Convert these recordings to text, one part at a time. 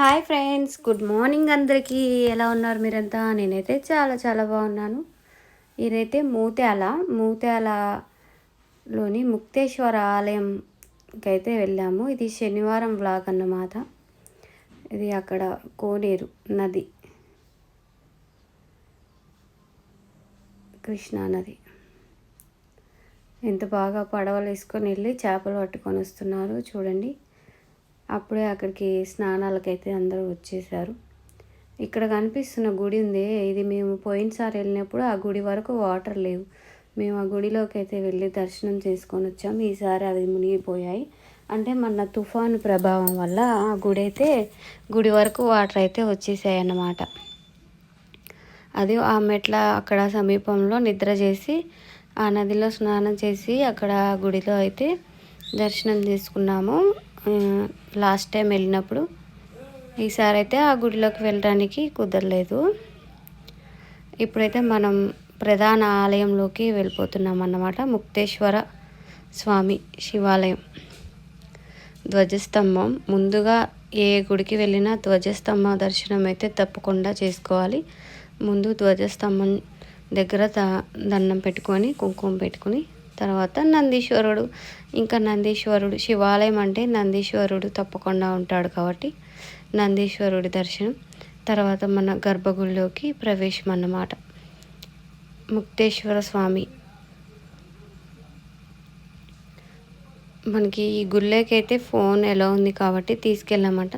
Hi friends good morning అందరికీ. ఎలా ఉన్నారు మీరంతా? నేనైతే చాలా చాలా బాగున్నాను. ఇదైతే మూత్యాల మూత్యాలలోని ముక్తేశ్వర ఆలయంకైతే వెళ్ళాము. ఇది శనివారం వ్లాగ్ అన్నమాట. ఇది అక్కడ కోనేరు నది కృష్ణా నది. ఎంత బాగా పడవలు వేసుకొని వెళ్ళి చేపలు పట్టుకొని వస్తున్నారు. చూడండి. అప్పుడే అక్కడికి స్నానాలకైతే అందరూ వచ్చేసారు ఇక్కడ కనిపిస్తున్న గుడి ఉంది. ఇది మేము పోయినసారి వెళ్ళినప్పుడు ఆ గుడి వరకు వాటర్ లేవు. మేము ఆ గుడిలోకి అయితే వెళ్ళి దర్శనం చేసుకొని వచ్చాం. ఈసారి అవి మునిగిపోయాయి. అంటే మన తుఫాను ప్రభావం వల్ల ఆ గుడి అయితే గుడి వరకు వాటర్ అయితే వచ్చేసాయి అన్నమాట అది ఆ మెట్ల అక్కడ సమీపంలో నిద్ర చేసి ఆ నదిలో స్నానం చేసి అక్కడ గుడిలో అయితే దర్శనం చేసుకున్నాము. లాస్ట్ టైం వెళ్ళినప్పుడు ఈసారి అయితే ఆ గుడిలోకి వెళ్ళడానికి కుదరలేదు. ఇప్పుడైతే మనం ప్రధాన ఆలయంలోకి వెళ్ళిపోతున్నాం అన్నమాట. ముక్తేశ్వర స్వామి శివాలయం. ధ్వజస్తంభం. ముందుగా ఏ గుడికి వెళ్ళినా ధ్వజస్తంభ దర్శనం అయితే తప్పకుండా చేసుకోవాలి. ముందు ధ్వజస్తంభం దగ్గర దండం పెట్టుకొని కుంకుమ పెట్టుకొని తర్వాత నందీశ్వరుడు. ఇంకా నందీశ్వరుడు శివాలయం అంటే నందీశ్వరుడు తప్పకుండా ఉంటాడు కాబట్టి నందీశ్వరుడి దర్శనం. తర్వాత మన గర్భగుడిలోకి ప్రవేశం అన్నమాట. ముక్తేశ్వర స్వామి. మనకి ఈ గుళ్ళకైతే అయితే ఫోన్ ఎలా ఉంది కాబట్టి తీసుకెళ్ళామంట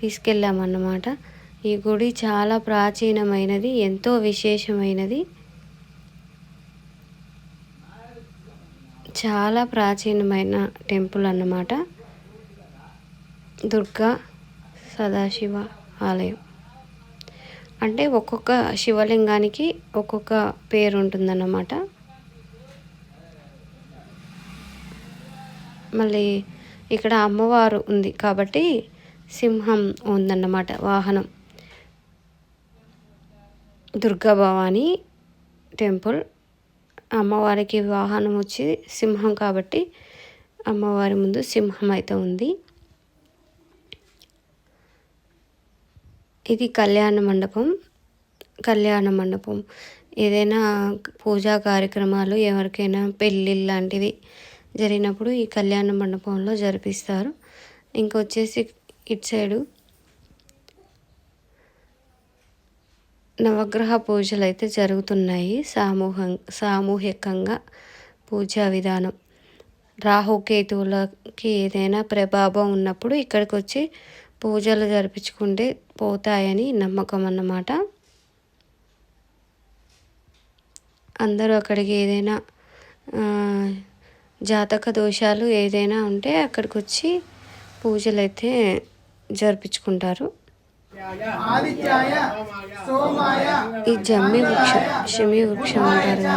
తీసుకెళ్ళామన్నమాట. ఈ గుడి చాలా ప్రాచీనమైనది ఎంతో విశేషమైనది. చాలా ప్రాచీనమైన టెంపుల్ అన్నమాట. దుర్గా సదాశివ ఆలయం. అంటే ఒక్కొక్క శివలింగానికి ఒక్కొక్క పేరు ఉంటుందన్నమాట మళ్ళీ ఇక్కడ అమ్మవారు ఉంది కాబట్టి సింహం ఉందన్నమాట వాహనం. దుర్గా భవానీ టెంపుల్ అమ్మవారికి వాహనం వచ్చి సింహం కాబట్టి అమ్మవారి ముందు సింహం అయితే ఉంది. ఇది కళ్యాణ మండపం. కళ్యాణ మండపం. ఏదైనా పూజా కార్యక్రమాలు ఎవరికైనా పెళ్ళిళ్ళు లాంటివి జరిగినప్పుడు ఈ కళ్యాణ మండపంలో జరిపిస్తారు. ఇంకొచ్చేసి ఇటు సైడు నవగ్రహ పూజలు అయితే జరుగుతున్నాయి. సామూహం సామూహికంగా పూజా విధానం. రాహుకేతువులకి ఏదైనా ప్రభావం ఉన్నప్పుడు ఇక్కడికి వచ్చి పూజలు జరిపించుకుంటే పోతాయని నమ్మకం అన్నమాట. అందరూ అక్కడికి ఏదైనా జాతక దోషాలు ఏదైనా ఉంటే అక్కడికి వచ్చి పూజలు అయితే జరిపించుకుంటారు. ఈ జమ్మి వృక్షం షమి వృక్షం అంటారు కదా?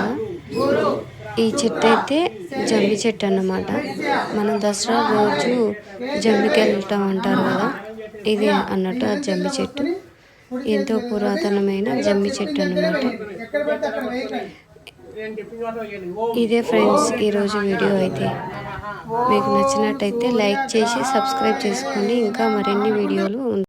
ఈ చెట్టు అయితే జమ్మి చెట్టు అన్నమాట. మనం దసరా రోజు జమ్మికి వెళ్ళటం అంటారు కదా? ఇది అన్నట్టు ఆ జమ్మి చెట్టు. ఎంతో పురాతనమైన జమ్మి చెట్టు అన్నమాట. ఇదే ఫ్రెండ్స్ ఈరోజు వీడియో అయితే. మీకు నచ్చినట్టయితే లైక్ చేసి సబ్స్క్రైబ్ చేసుకోండి. ఇంకా మరిన్ని వీడియోలు